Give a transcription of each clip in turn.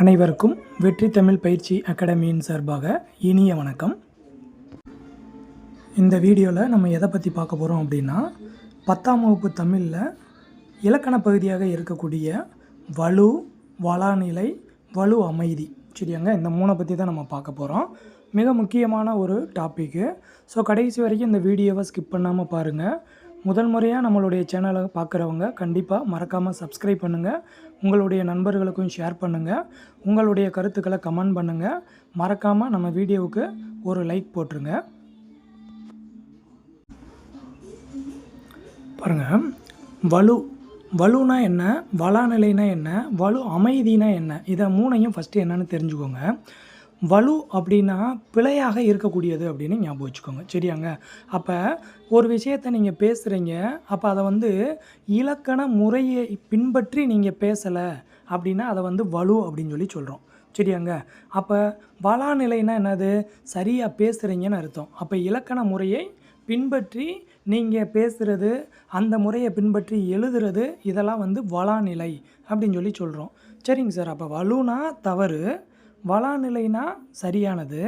அனைவருக்கும் வெற்றி தமிழ் பயிற்சி அகாடமியின் சார்பாக இனிய வணக்கம். இந்த வீடியோவில் நம்ம எதை பற்றி பார்க்க போகிறோம் அப்படின்னா பத்தாம் வகுப்பு தமிழில் இலக்கண பகுதியாக இருக்கக்கூடிய வலு வளாநிலை வலு அமைதி. சரியாங்க? இந்த மூணை பற்றி தான் நம்ம பார்க்க போகிறோம் மிக முக்கியமான ஒரு டாப்பிக்கு ஸோ கடைசி வரைக்கும் இந்த வீடியோவை ஸ்கிப் பண்ணாமல் பாருங்கள் முதல் முறையாக நம்மளுடைய சேனலை பார்க்குறவங்க கண்டிப்பாக மறக்காமல் சப்ஸ்கிரைப் பண்ணுங்கள் உங்களுடைய நண்பர்களுக்கும் ஷேர் பண்ணுங்கள் உங்களுடைய கருத்துக்களை கமெண்ட் பண்ணுங்கள் மறக்காமல் நம்ம வீடியோவுக்கு ஒரு லைக் போட்டுருங்க. பாருங்கள் வலு வலுனா என்ன? வளாநிலைனா என்ன? வலு அமைதினா என்ன? இதை மூணையும் ஃபஸ்ட்டு என்னென்னு தெரிஞ்சுக்கோங்க. வலு அப்படின்னா பிழையாக இருக்கக்கூடியது அப்படின்னு ஞாபகம் வச்சுக்கோங்க. சரியாங்க? அப்போ ஒரு விஷயத்தை நீங்கள் பேசுகிறீங்க அப்போ அதை வந்து இலக்கண முறையை பின்பற்றி நீங்கள் பேசலை அப்படின்னா அதை வந்து வலு அப்படின்னு சொல்லி சொல்கிறோம் சரியாங்க? அப்போ வளாநிலைனா என்னது? சரியாக பேசுகிறீங்கன்னு அர்த்தம். அப்போ இலக்கண முறையை பின்பற்றி நீங்கள் பேசுகிறது அந்த முறையை பின்பற்றி எழுதுறது இதெல்லாம் வந்து வளாநிலை அப்படின்னு சொல்லி சொல்கிறோம் சரிங்க சார். அப்போ வலுனா தவறு வளாநிலைனா சரியானது.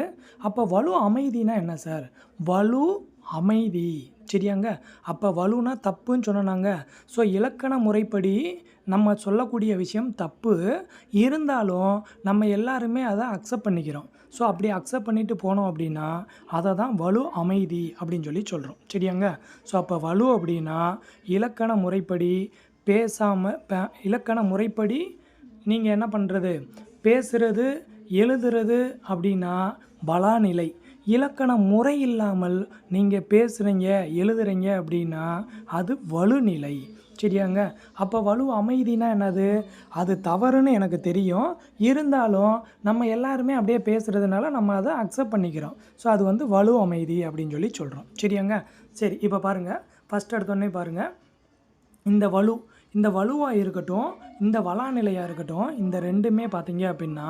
அப்போ வலு அமைதினா என்ன சார் வலு அமைதி. சரியாங்க? அப்போ வலுனா தப்புன்னு சொன்னாங்க ஸோ இலக்கண முறைப்படி நம்ம சொல்லக்கூடிய விஷயம் தப்பு. இருந்தாலும் நம்ம எல்லாருமே அதை அக்செப்ட் பண்ணிக்கிறோம். ஸோ அப்படி அக்செப்ட் பண்ணிட்டு போனோம் அப்படின்னா அதை தான் வலு அமைதி அப்படின்னு சொல்லி சொல்கிறோம் சரியாங்க? ஸோ அப்போ வலு அப்படின்னா இலக்கண முறைப்படி பேசாமல் இலக்கண முறைப்படி நீங்கள் என்ன பண்ணுறது பேசுகிறது எழுதுறது அப்படின்னா பலாநிலை. இலக்கண முறை இல்லாமல் நீங்கள் பேசுகிறீங்க எழுதுறீங்க அப்படின்னா அது வலுநிலை. சரியாங்க? அப்போ வலு அமைதினா என்னது? அது தவறுன்னு எனக்கு தெரியும். இருந்தாலும் நம்ம எல்லாருமே அப்படியே பேசுகிறதுனால நம்ம அதை அக்செப்ட் பண்ணிக்கிறோம். ஸோ அது வந்து வலு அமைதி அப்படின்னு சொல்லி சொல்கிறோம் சரியாங்க? சரி இப்போ பாருங்கள் ஃபஸ்ட் எடுத்தோடனே பாருங்கள் இந்த வலு இந்த வலுவாக இருக்கட்டும் இந்த வளாநிலையாக இருக்கட்டும் இந்த ரெண்டுமே பார்த்தீங்க அப்படின்னா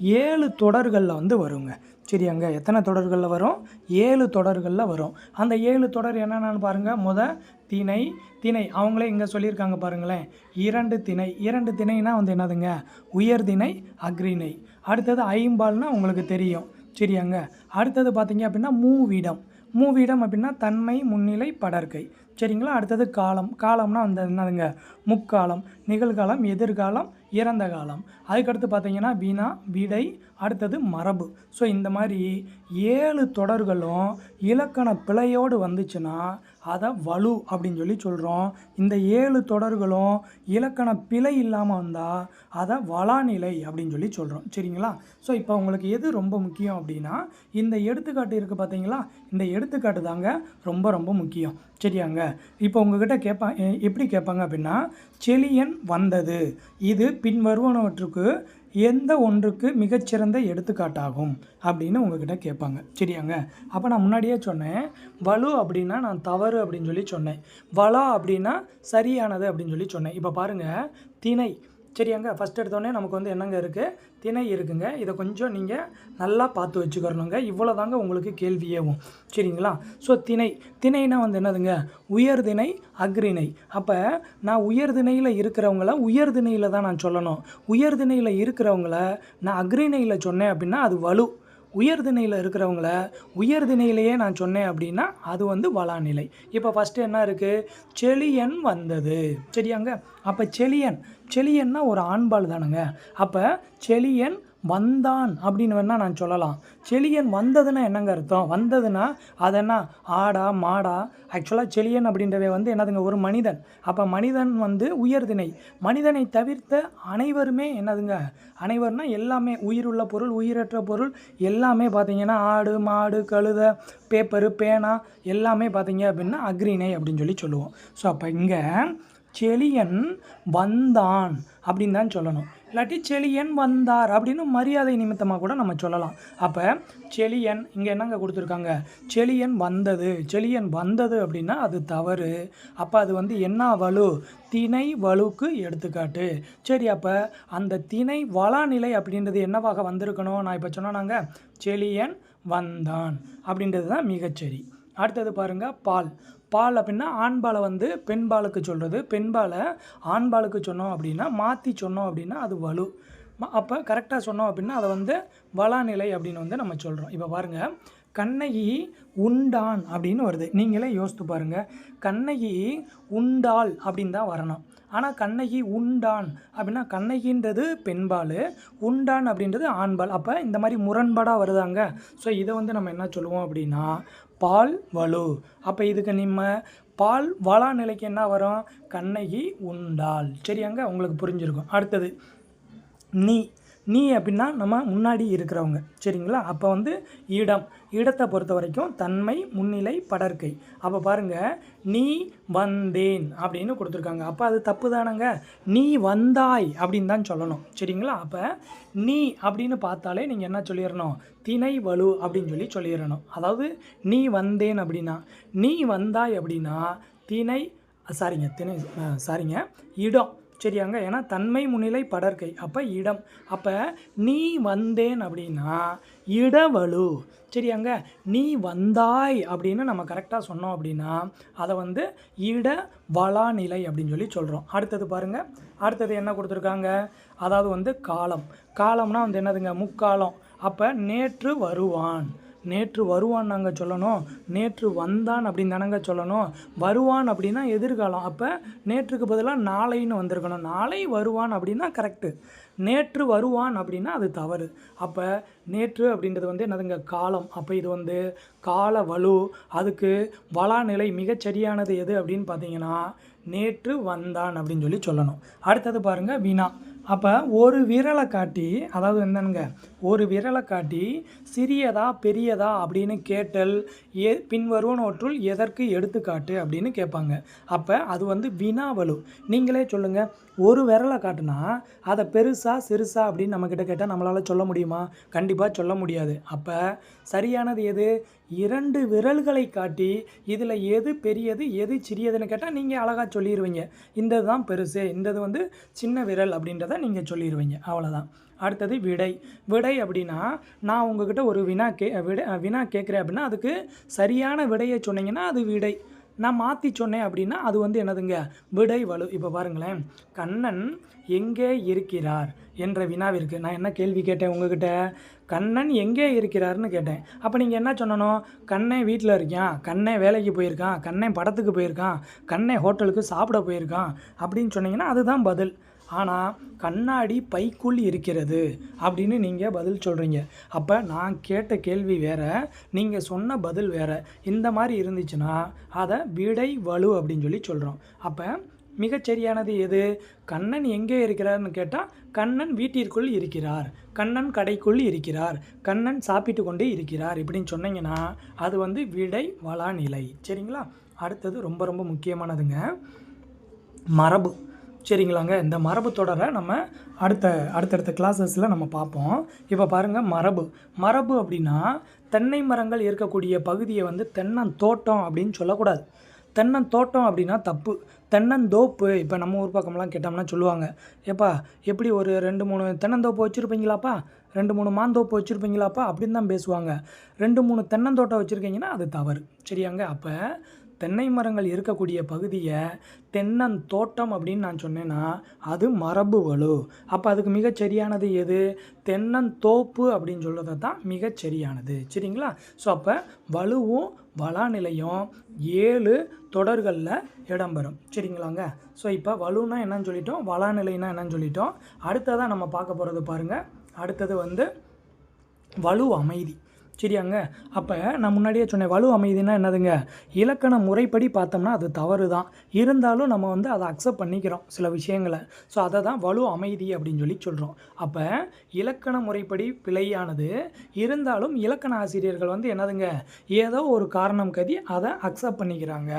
ஏழு தொடர்களில் வந்து வருங்க. சரியாங்க? எத்தனை தொடர்களில் வரும்? ஏழு தொடர்களில் வரும். அந்த ஏழு தொடர் என்னென்னு பாருங்கள் முத திணை திணை. அவங்களே இங்கே சொல்லியிருக்காங்க பாருங்களேன். இரண்டு திணை. இரண்டு திணைனா வந்து என்னதுங்க? உயர் திணை அக்ரிணை அடுத்தது ஐம்பால்னா உங்களுக்கு தெரியும். சரியாங்க? அடுத்தது பார்த்தீங்க அப்படின்னா மூவிடம். மூவிடம் அப்படின்னா தன்மை முன்னிலை படற்கை. சரிங்களா? அடுத்தது காலம். காலம்னா அந்த என்னதுங்க? முக்காலம் நிகழ்காலம் எதிர்காலம் இறந்த காலம். அதுக்கடுத்து பார்த்தீங்கன்னா வீணா விடை அடுத்தது மரபு. ஸோ இந்த மாதிரி ஏழு தொடர்களும் இலக்கண பிழையோடு வந்துச்சுன்னா அதை வலு அப்படின்னு சொல்லி சொல்கிறோம் இந்த ஏழு தொடர்களும் இலக்கண பிழை இல்லாமல் வந்தால் அதை வளாநிலை அப்படின்னு சொல்லி சொல்கிறோம் சரிங்களா? ஸோ இப்போ உங்களுக்கு எது ரொம்ப முக்கியம் அப்படின்னா இந்த எடுத்துக்காட்டு இருக்குது பார்த்தீங்களா இந்த எடுத்துக்காட்டு தாங்க ரொம்ப ரொம்ப முக்கியம். சரியாங்க? இப்போ உங்ககிட்ட கேட்பா எப்படி கேட்பாங்க அப்படின்னா செலியன் வந்தது. இது பின்வருவனவற்றுக்கு எந்த ஒன்றுக்கு மிகச்சிறந்த எடுத்துக்காட்டாகும் அப்படின்னு உங்ககிட்ட கேட்பாங்க. சரியாங்க? அப்போ நான் முன்னாடியே சொன்னேன் வலு அப்படின்னா நான் தவறு அப்படின்னு சொல்லி சொன்னேன். வலா அப்படின்னா சரியானது அப்படின்னு சொல்லி சொன்னேன். இப்போ பாருங்கள் திணை. சரியாங்க ஃபஸ்ட் எடுத்தோடனே நமக்கு வந்து என்னங்க இருக்குது திணை இருக்குங்க. இதை கொஞ்சம் நீங்கள் நல்லா பார்த்து வச்சுக்கிறணுங்க இவ்வளோ தாங்க உங்களுக்கு கேள்வியேவும் சரிங்களா? ஸோ திணை. திணைனா வந்து என்னதுங்க? உயர்திணை அக்ரிணை அப்போ நான் உயர்திணையில் இருக்கிறவங்கள உயர்திணையில் தான் நான் சொல்லணும். உயர்திணையில் இருக்கிறவங்கள நான் அக்ரிணையில் சொன்னேன் அப்படின்னா அது வலு. உயர்திணையில் இருக்கிறவங்கள உயர்திணையிலேயே நான் சொன்னேன் அப்படின்னா அது வந்து வளாநிலை. இப்போ ஃபஸ்ட்டு என்ன இருக்குது செளியன் வந்தது. சரியாங்க? அப்போ செளியன் செளியன்னா ஒரு ஆண்பால் தானுங்க? அப்போ செளியன் வந்தான் அப்படின்னு வேணால் நான் சொல்லலாம். செளியன் வந்ததுன்னா என்னங்க அர்த்தம்? வந்ததுன்னா அது என்ன ஆடா மாடா? ஆக்சுவலாக செளியன் அப்படின்றவே வந்து என்னதுங்க? ஒரு மனிதன். அப்போ மனிதன் வந்து உயர்திணை. மனிதனை தவிர்த்த அனைவருமே என்னதுங்க? அனைவர்னால் எல்லாமே உயிருள்ள பொருள் உயிரற்ற பொருள் எல்லாமே பார்த்தீங்கன்னா ஆடு மாடு கழுத பேப்பரு பேனா எல்லாமே பார்த்தீங்க அப்படின்னா அக்ரிணை அப்படின்னு சொல்லி சொல்லுவோம். ஸோ அப்போ இங்கே செளியன் வந்தான் அப்படின்னு தான் சொல்லணும். இல்லாட்டி செலியன் வந்தார் அப்படின்னு மரியாதை நிமித்தமாக கூட நம்ம சொல்லலாம். அப்போ செலியன் இங்கே என்னங்க கொடுத்துருக்காங்க? செலியன் வந்தது. செலியன் வந்தது அப்படின்னா அது தவறு. அப்போ அது வந்து என்ன வலு? திணை வலுக்கு எடுத்துக்காட்டு. சரி அப்போ அந்த திணை வளாநிலை அப்படின்றது என்னவாக வந்திருக்கணும்? நான் இப்போ சொன்னாங்க செலியன் வந்தான் அப்படின்றது தான் மிகச்சரி அடுத்தது பாருங்கள் பால். பால் அப்படின்னா ஆண்பாலை வந்து பெண்பாலுக்கு சொல்கிறது பெண்பாலை ஆண்பாலுக்கு சொன்னோம் அப்படின்னா மாற்றி சொன்னோம் அப்படின்னா அது வலு. அப்போ கரெக்டாக சொன்னோம் அப்படின்னா அதை வந்து வளாநிலை அப்படின்னு வந்து நம்ம சொல்கிறோம் இப்போ பாருங்கள் கண்ணகி உண்டான் அப்படின்னு வருது. நீங்களே யோசித்து பாருங்கள் கண்ணகி உண்டாள் அப்படின்னு தான் வரணும். ஆனால் கண்ணகி உண்டான் அப்படின்னா கண்ணகின்றது பெண்பால் உண்டான் அப்படின்றது ஆண்பால் அப்போ இந்த மாதிரி முரண்பாடாக வருதாங்க. ஸோ இதை வந்து நம்ம என்ன சொல்லுவோம் அப்படின்னா பால் வலு. அப்போ இதுக்கு நம்ம பால் வளா நிலைக்கு என்ன வரும்? கண்ணகி உண்டாள். சரியாங்க உங்களுக்கு புரிஞ்சிருக்கும். அடுத்தது நீ. நீ அப்படின்னா நம்ம முன்னாடி இருக்கிறவங்க. சரிங்களா? அப்போ வந்து இடம் இடத்தை பொறுத்த வரைக்கும் தன்மை முன்னிலை படற்கை. அப்போ பாருங்கள் நீ வந்தேன் அப்படின்னு கொடுத்துருக்காங்க. அப்போ அது தப்பு தானங்க? நீ வந்தாய் அப்படின்னு தான் சொல்லணும். சரிங்களா? அப்போ நீ அப்படின்னு பார்த்தாலே நீங்கள் என்ன சொல்லிடணும்? திணை வலு அப்படின்னு சொல்லி சொல்லிடணும். அதாவது நீ வந்தேன் அப்படின்னா நீ வந்தாய் அப்படின்னா திணை சாரிங்க திணை சாரிங்க இடம். சரியாங்க? ஏன்னா தன்மை முன்னிலை படற்கை. அப்போ இடம். அப்போ நீ வந்தேன் அப்படின்னா இடவலு சரியாங்க? நீ வந்தாய் அப்படின்னு நம்ம கரெக்டாக சொன்னோம் அப்படின்னா அதை வந்து இட வளாநிலை அப்படின்னு சொல்லி சொல்கிறோம் அடுத்தது பாருங்கள் அடுத்தது என்ன கொடுத்துருக்காங்க? அதாவது வந்து காலம். காலம்னா வந்து என்னதுங்க? முக்காலம். அப்போ நேற்று வருவான் நேற்று வருவான் நாங்கள் சொல்லணும். நேற்று வந்தான் அப்படின்னு தானங்க சொல்லணும். வருவான் அப்படின்னா எதிர்காலம். அப்போ நேற்றுக்கு பதிலாக நாளைன்னு வந்திருக்கணும். நாளை வருவான் அப்படின்னா கரெக்டு நேற்று வருவான் அப்படின்னா அது தவறு. அப்போ நேற்று அப்படின்றது வந்து என்னதுங்க? காலம். அப்போ இது வந்து கால வலு அதுக்கு வளாநிலை மிகச்சரியானது எது அப்படின்னு பார்த்தீங்கன்னா நேற்று வந்தான் அப்படின்னு சொல்லி சொல்லணும். அடுத்தது பாருங்கள் வீணா. அப்போ ஒரு விரலை காட்டி அதாவது என்னனுங்க ஒரு விரலை காட்டி சிறியதா பெரியதா அப்படின்னு கேட்டல் ஏ பின்வருவனவற்றுள் எதற்கு எடுத்துக்காட்டு அப்படின்னு கேட்பாங்க. அப்போ அது வந்து வினாவலு. நீங்களே சொல்லுங்கள் ஒரு விரலை காட்டுனா அதை பெருசா சிறுசா அப்படின்னு நம்மக்கிட்ட கேட்டால் நம்மளால் சொல்ல முடியுமா? கண்டிப்பாக சொல்ல முடியாது. அப்போ சரியானது எது? இரண்டு விரல்களை காட்டி இதில் எது பெரியது எது சிறியதுன்னு கேட்டால் நீங்கள் அழகாக சொல்லிடுவீங்க இந்த தான் பெருசு இந்தது வந்து சின்ன விரல் அப்படின்றத நீங்கள் சொல்லிடுவீங்க அவ்வளோதான் அடுத்தது விடை. விடை அப்படின்னா நான் உங்ககிட்ட ஒரு வினா கே விடை வினா கேட்குறேன் அப்படின்னா அதுக்கு சரியான விடையை சொன்னீங்கன்னா அது விடை. நான் மாற்றி சொன்னேன் அப்படின்னா அது வந்து என்னதுங்க? விடை வலு. இப்போ பாருங்களேன். கண்ணன் எங்கே இருக்கிறார் என்ற வினாவிற்கு நான் என்ன கேள்வி கேட்டேன் உங்ககிட்ட? கண்ணன் எங்கே இருக்கிறார்னு கேட்டேன். அப்போ நீங்கள் என்ன சொல்லணும் கண்ணன் வீட்டில் இருக்கான். கண்ணன் வேலைக்கு போயிருக்கான். கண்ணன் படத்துக்கு போயிருக்கான். கண்ணன் ஹோட்டலுக்கு சாப்பிட போயிருக்கான் அப்படின்னு சொன்னீங்கன்னா அதுதான் பதில். ஆனால் கண்ணாடி பைக்குள் இருக்கிறது அப்படின்னு நீங்கள் பதில் சொல்கிறீங்க அப்போ நான் கேட்ட கேள்வி வேறு நீங்கள் சொன்ன பதில் வேறு. இந்த மாதிரி இருந்துச்சுன்னா அதை விடை வலு அப்படின்னு சொல்லி சொல்கிறோம் அப்போ மிகச்சரியானது எது? கண்ணன் எங்கே இருக்கிறார்னு கேட்டால் கண்ணன் வீட்டிற்குள் இருக்கிறார். கண்ணன் கடைக்குள் இருக்கிறார். கண்ணன் சாப்பிட்டு கொண்டே இருக்கிறார். இப்படின்னு சொன்னீங்கன்னா அது வந்து விடை வளா நிலை. சரிங்களா? அடுத்தது ரொம்ப ரொம்ப முக்கியமானதுங்க. மரபு. சரிங்களாங்க. இந்த மரபு தொடரை நம்ம அடுத்த அடுத்தடுத்த கிளாஸஸில் நம்ம பார்ப்போம். இப்போ பாருங்கள் மரபு. மரபு அப்படின்னா தென்னை மரங்கள் இருக்கக்கூடிய பகுதியை வந்து தென்னந்தோட்டம் அப்படின்னு சொல்லக்கூடாது. தென்னந்தோட்டம் அப்படின்னா தப்பு. தென்னந்தோப்பு இப்போ நம்ம ஊர் பக்கம்லாம் கேட்டோம்னா சொல்லுவாங்க. ஏப்பா எப்படி ஒரு ரெண்டு மூணு தென்னந்தோப்பு வச்சுருப்பீங்களாப்பா? ரெண்டு மூணு மாந்தோப்பு வச்சுருப்பீங்களாப்பா? அப்படின்னு தான் பேசுவாங்க. ரெண்டு மூணு தென்னந்தோட்டம் வச்சுருக்கீங்கன்னா அது தவறு. சரியாங்க? அப்போ தென்னை மரங்கள் இருக்கக்கூடிய பகுதியை தென்னந்தோட்டம் அப்படின்னு நான் சொன்னேன்னா அது மரபு வலு. அப்போ அதுக்கு மிகச் சரியானது எது? தென்னந்தோப்பு அப்படின்னு சொல்கிறது தான் மிகச் சரியானது. சரிங்களா? ஸோ அப்போ வலுவும் வளாநிலையும் ஏழு தொடர்களில் இடம்பெறும். சரிங்களாங்க? ஸோ இப்போ வலுன்னா என்னன்னு சொல்லிட்டோம் வளாநிலைன்னா என்னன்னு சொல்லிட்டோம். அடுத்ததாக நம்ம பார்க்க போகிறது பாருங்கள் அடுத்தது வந்து வலு அமைதி சரியாங்க. அப்போ நான் முன்னாடியே சொன்னேன் வலு அமைதினா என்னதுங்க? இலக்கண முறைப்படி பார்த்தோம்னா அது தவறு தான் இருந்தாலும் நம்ம வந்து அதை அக்செப்ட் பண்ணிக்கிறோம் சில விஷயங்களை. ஸோ அதை தான் வலு அமைதி அப்படின்னு சொல்லி சொல்கிறோம் அப்போ இலக்கண முறைப்படி பிழையானது இருந்தாலும் இலக்கண ஆசிரியர்கள் வந்து என்னதுங்க? ஏதோ ஒரு காரணம் கதி அதை அக்செப்ட் பண்ணிக்கிறாங்க.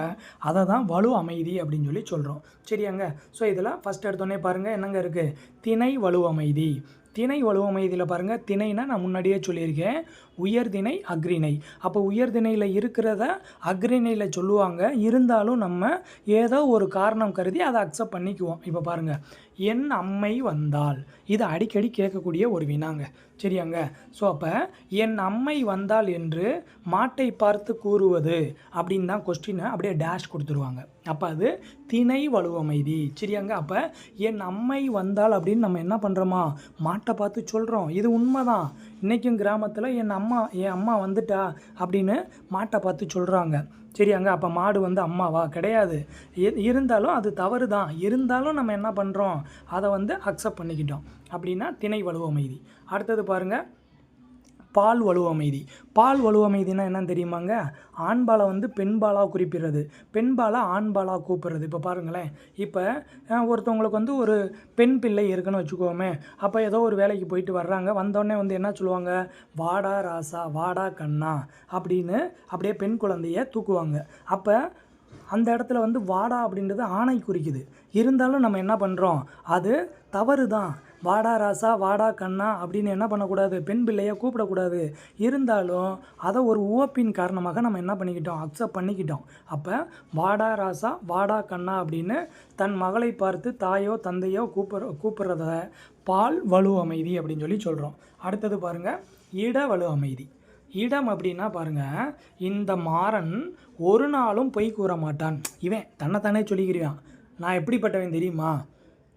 அதை தான் வலு அமைதி அப்படின்னு சொல்லி சொல்கிறோம் சரியாங்க? ஸோ இதில் ஃபஸ்ட் எடுத்தோடனே பாருங்கள் என்னங்க இருக்குது திணை வலு அமைதி. திணை வலுவமைதியில் பாருங்கள் திணைனா நான் முன்னாடியே சொல்லியிருக்கேன். உயர்திணை அக்ரிணை அப்போ உயர்திணையில் இருக்கிறத அக்ரிணையில் சொல்லுவாங்க. இருந்தாலும் நம்ம ஏதோ ஒரு காரணம் கருதி அதை அக்செப்ட் பண்ணிக்குவோம். இப்போ பாருங்கள் என் அம்மை வந்தால் இது அடிக்கடி கேட்கக்கூடிய ஒரு வினாங்க. சரியாங்க? ஸோ அப்போ என் அம்மை வந்தால் என்று மாட்டை பார்த்து கூறுவது அப்படின்னு தான் கொஸ்டினை அப்படியே டேஷ் கொடுத்துருவாங்க. அப்போ அது திணை வலுவமைதி. சரியாங்க? அப்போ என் அம்மை வந்தால் அப்படின்னு நம்ம என்ன பண்ணுறோமா மாட்டை பார்த்து சொல்கிறோம் இது உண்மைதான். இன்றைக்கும் கிராமத்தில் என் அம்மா என் அம்மா வந்துட்டா அப்படின்னு மாட்டை பார்த்து சொல்கிறாங்க சரியாங்க? அப்போ மாடு வந்து அம்மாவா? கிடையாது. இருந்தாலும் அது தவறு தான் இருந்தாலும் நம்ம என்ன பண்ணுறோம் அதை வந்து அக்செப்ட் பண்ணிக்கிட்டோம். அப்படின்னா திணை வலுவமைதி. அடுத்தது பாருங்கள் பால் வலுவமைதி பால் வலுவமைதினா என்னன்னு தெரியுமாங்க? ஆண்பாலை வந்து பெண்பாலாக குறிப்பிடுறது. பெண்பாலை ஆண்பாலாக கூப்பிடுறது. இப்போ பாருங்களேன். இப்போ ஒருத்தவங்களுக்கு வந்து ஒரு பெண் பிள்ளை இருக்குன்னு வச்சுக்கோமே. அப்போ ஏதோ ஒரு வேலைக்கு போயிட்டு வர்றாங்க. வந்தோடனே வந்து என்ன சொல்லுவாங்க? வாடா ராசா வாடா கண்ணா அப்படின்னு அப்படியே பெண் குழந்தைய தூக்குவாங்க. அப்போ அந்த இடத்துல வந்து வாடா அப்படின்றது ஆணை குறிக்குது இருந்தாலும் நம்ம என்ன பண்ணுறோம் அது தவறு தான் வாடா ராசா வாடா கண்ணா அப்படின்னு என்ன பண்ணக்கூடாது? பெண் பிள்ளையை கூப்பிடக்கூடாது. இருந்தாலும் அதை ஒரு உவப்பின் காரணமாக நம்ம என்ன பண்ணிக்கிட்டோம்? அக்செப்ட் பண்ணிக்கிட்டோம். அப்போ வாடா ராசா வாடா கண்ணா அப்படின்னு தன் மகளை பார்த்து தாயோ தந்தையோ கூப்பிட்ற கூப்பிட்றத பால் வலு அமைதி அப்படின்னு சொல்லி சொல்கிறோம் அடுத்தது பாருங்கள் இட வலு அமைதி. இடம் அப்படின்னா பாருங்கள் இந்த மாறன் ஒரு நாளும் பொய் கூற மாட்டான். இவன் தன்னைத்தானே சொல்லிக்கிறான் நான் எப்படிப்பட்டவன் தெரியுமா?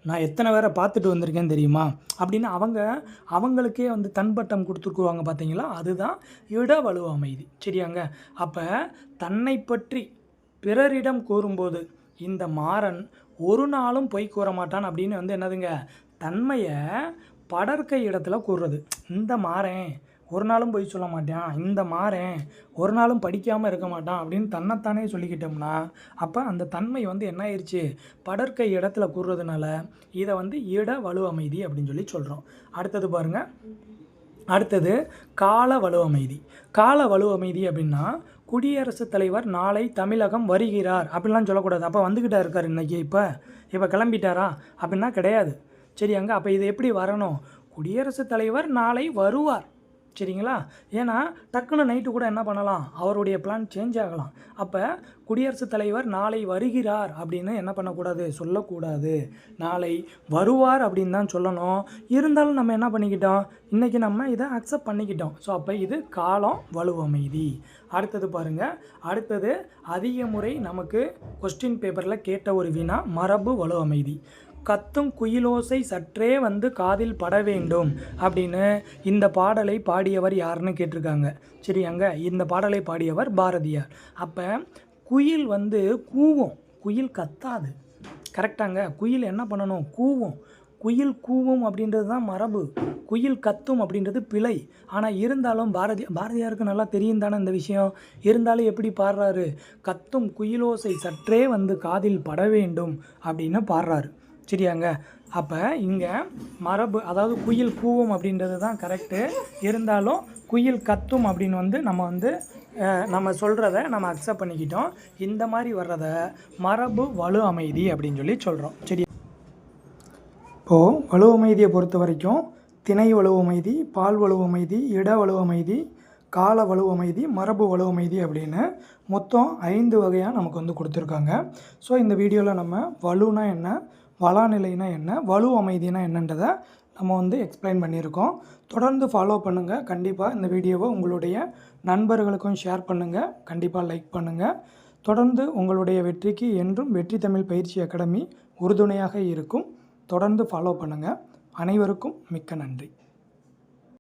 நான் எத்தனை பேரை பார்த்துட்டு வந்திருக்கேன் தெரியுமா? அப்படின்னு அவங்க அவங்களுக்கே வந்து தன்பட்டம் கொடுத்துருக்குவாங்க பார்த்தீங்களா? அதுதான் இட வலு அமைதி. சரியாங்க? அப்போ தன்னை பற்றி பிறரிடம் கூறும்போது இந்த மாறன் ஒரு நாளும் பொய் கூற மாட்டான் அப்படின்னு வந்து என்னதுங்க? தன்மையை படர்க்கை இடத்துல கூறுறது. இந்த மாறேன் ஒரு நாளும் போய் சொல்ல மாட்டான். இந்த மாறேன் ஒரு நாளும் படிக்காமல் இருக்க மாட்டான் அப்படின்னு தன்னைத்தானே சொல்லிக்கிட்டோம்னா அப்போ அந்த தன்மை வந்து என்ன ஆயிடுச்சு படற்கை இடத்துல கூறுறதுனால இதை வந்து இட வலு அமைதி அப்படின்னு சொல்லி சொல்கிறோம் அடுத்தது பாருங்கள் அடுத்தது கால வலு அமைதி கால வலு அமைதி அப்படின்னா குடியரசுத் தலைவர் நாளை தமிழகம் வருகிறார் அப்படிலாம் சொல்லக்கூடாது. அப்போ வந்துக்கிட்டா இருக்கார் இன்னைக்கு இப்போ. இப்போ கிளம்பிட்டாரா? அப்படின்னா கிடையாது. சரி அங்கே அப்போ இது எப்படி வரணும்? குடியரசுத் தலைவர் நாளை வருவார். சரிங்களா? ஏன்னா டக்குன்னு நைட்டு கூட என்ன பண்ணலாம்? அவருடைய பிளான் சேஞ்ச் ஆகலாம். அப்போ குடியரசுத் தலைவர் நாளை வருகிறார் அப்படின்னு என்ன பண்ணக்கூடாது? சொல்லக்கூடாது. நாளை வருவார் அப்படின்னு தான் சொல்லணும். இருந்தாலும் நம்ம என்ன பண்ணிக்கிட்டோம்? இன்றைக்கி நம்ம இதை அக்செப்ட் பண்ணிக்கிட்டோம். ஸோ அப்போ இது காலம் வலுவமைதி. அடுத்தது பாருங்கள் அடுத்தது அதிக முறை நமக்கு கொஸ்டின் பேப்பரில் கேட்ட ஒரு வினா மரபு வலுவமைதி. கத்தும் குயிலோசை சற்றே வந்து காதில் பட வேண்டும் அப்படின்னு இந்த பாடலை பாடியவர் யாருன்னு கேட்டிருக்காங்க. சரியாங்க? இந்த பாடலை பாடியவர் பாரதியார். அப்போ குயில் வந்து கூவும். குயில் கத்தாது. கரெக்டாங்க? குயில் என்ன பண்ணணும்? கூவும். குயில் கூவும் அப்படின்றது தான் மரபு. குயில் கத்தும் அப்படின்றது பிழை. ஆனால் இருந்தாலும் பாரதி பாரதியாருக்கு நல்லா தெரியும் தானே இந்த விஷயம்? இருந்தாலும் எப்படி பாடுறாரு? கத்தும் குயிலோசை சற்றே வந்து காதில் பட வேண்டும் அப்படின்னு பாடுறாரு. சரியாங்க? அப்போ இங்கே மரபு அதாவது குயில் கூவும் அப்படின்றது தான் கரெக்டு இருந்தாலும் குயில் கத்தும் அப்படின்னு வந்து நம்ம வந்து நம்ம சொல்கிறத நம்ம அக்செப்ட் பண்ணிக்கிட்டோம். இந்த மாதிரி வர்றத மரபு வலு அமைதி அப்படின்னு சொல்லி சொல்கிறோம் சரி. இப்போது வலுவமைதியை பொறுத்த வரைக்கும் திணை வலுவமைதி பால் வலுவமைதி இட வலுவமைதி கால வலுவமைதி மரபு வலுவமைதி அப்படின்னு மொத்தம் ஐந்து வகையாக நமக்கு வந்து கொடுத்துருக்காங்க. ஸோ இந்த வீடியோவில் நம்ம வலுனா என்ன வளாநிலைனா என்ன? வலு அமைதினா என்னன்றதை நம்ம வந்து எக்ஸ்பிளைன் பண்ணியிருக்கோம். தொடர்ந்து ஃபாலோ பண்ணுங்கள் கண்டிப்பாக இந்த வீடியோவை உங்களுடைய நண்பர்களுக்கும் ஷேர் பண்ணுங்கள் கண்டிப்பாக லைக் பண்ணுங்கள் தொடர்ந்து உங்களுடைய வெற்றிக்கு என்றும் வெற்றி தமிழ் பயிற்சி அகாடமி உறுதுணையாக இருக்கும். தொடர்ந்து ஃபாலோ பண்ணுங்கள் அனைவருக்கும் மிக்க நன்றி.